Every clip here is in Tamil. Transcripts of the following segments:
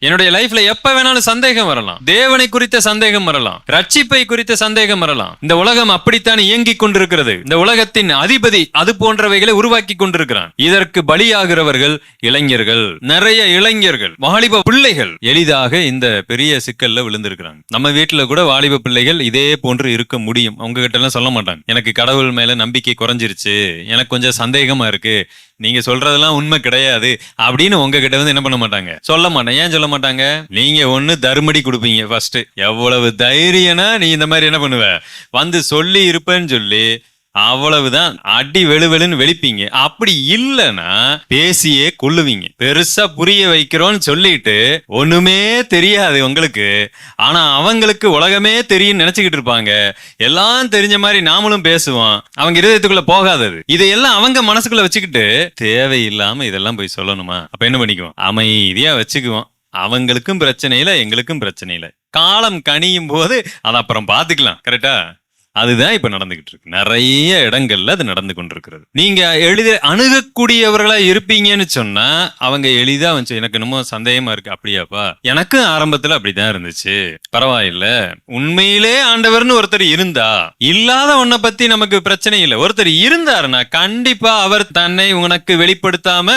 என்னுடைய லைஃப்ல எப்ப வேணாலும் சந்தேகம் வரலாம். தேவனை குறித்த சந்தேகம் வரலாம். ரட்சிப்பை குறித்த சந்தேகம் வரலாம். இந்த உலகம் அப்படித்தான் இயங்கிக் கொண்டிருக்கிறது. இந்த உலகத்தின் அதிபதி அது போன்றவைகளை உருவாக்கி கொண்டிருக்கிறான். இதற்கு பலியாகிறவர்கள் இளைஞர்கள். நிறைய இளைஞர்கள். வாலிப பிள்ளைகள். எளிதாக இந்த பெரிய சிக்கல்ல விழுந்திருக்கிறாங்க. நம்ம வீட்டுல கூட வாலிப பிள்ளைகள் இதே போன்று இருக்க முடியும். அவங்க கிட்ட எல்லாம் சொல்ல மாட்டாங்க. எனக்கு கடவுள் மேல நம்பிக்கை குறைஞ்சிருச்சு. எனக்கு கொஞ்சம் சந்தேகமா இருக்கு. நீங்க சொல்றதெல்லாம் உண்மை கிடையாது அப்படின்னு உங்ககிட்ட வந்து என்ன பண்ண மாட்டாங்க? சொல்ல மாட்டேன். ஏன் சொல்ல மாட்டாங்க? நீங்க ஒண்ணு தருமடி கொடுப்பீங்க ஃபர்ஸ்ட் எவ்வளவு தைரியனா நீ இந்த மாதிரி என்ன பண்ணுவ? வந்து சொல்லி இருப்பேன்னு சொல்லி அவ்வளவுதான். அடி வெளுவெளுன்னு வெளிப்பீங்க. அப்படி இல்லைன்னா பேசியே கொள்ளுவீங்க பெருசா புரிய வைக்கிறோம்னு சொல்லிட்டு ஒண்ணுமே தெரியாது உங்களுக்கு. ஆனா அவங்களுக்கு உலகமே தெரியும் நினைச்சுக்கிட்டு இருப்பாங்க. எல்லாம் தெரிஞ்ச மாதிரி நாமளும் பேசுவோம். அவங்க இருதயத்துக்குள்ள போகாதது இதையெல்லாம் அவங்க மனசுக்குள்ள வச்சுக்கிட்டு தேவையில்லாம இதெல்லாம் போய் சொல்லணுமா? அப்ப என்ன பண்ணிக்குவோம்? அமைதியா வச்சுக்குவோம். அவங்களுக்கும் பிரச்சனை இல்லை எங்களுக்கும் பிரச்சனை இல்லை. காலம் கனியும் போது அதை அப்புறம் பாத்துக்கலாம் கரெக்டா? அதுதான் இப்ப நடந்துகிட்டு இருக்கு. நிறைய இடங்கள்ல அது நடந்து கொண்டிருக்கிறது. நீங்க எளித அணுகக்கூடியவர்களா இருப்பீங்கன்னு சொன்னா அவங்க எளிதா வந்து எனக்கு என்னமோ சந்தேகமா இருக்கு அப்படியாப்பா? எனக்கும் ஆரம்பத்துல அப்படிதான் இருந்துச்சு. பரவாயில்ல. உண்மையிலே ஆண்டவர்னு ஒருத்தர் இருந்தா இல்லாத ஒன்ன பத்தி நமக்கு பிரச்சனை இல்லை. ஒருத்தர் இருந்தாருன்னா கண்டிப்பா அவர் தன்னை உனக்கு வெளிப்படுத்தாம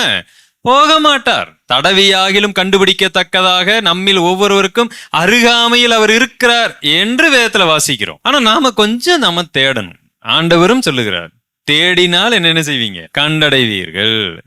போக மாட்டார் தடவியாகிலும் கண்டுபிடிக்கத்தக்கதாக நம்மில் ஒவ்வொருவருக்கும் அருகாமையில் அவர் இருக்கிறார் என்று வேதத்துல வாசிக்கிறோம். ஆனா நாம கொஞ்சம் நாம தேடணும். ஆண்டவரும் சொல்லுகிறார் தேடினால் என்ன என்ன செய்வீங்க? கண்டடைவீர்கள்.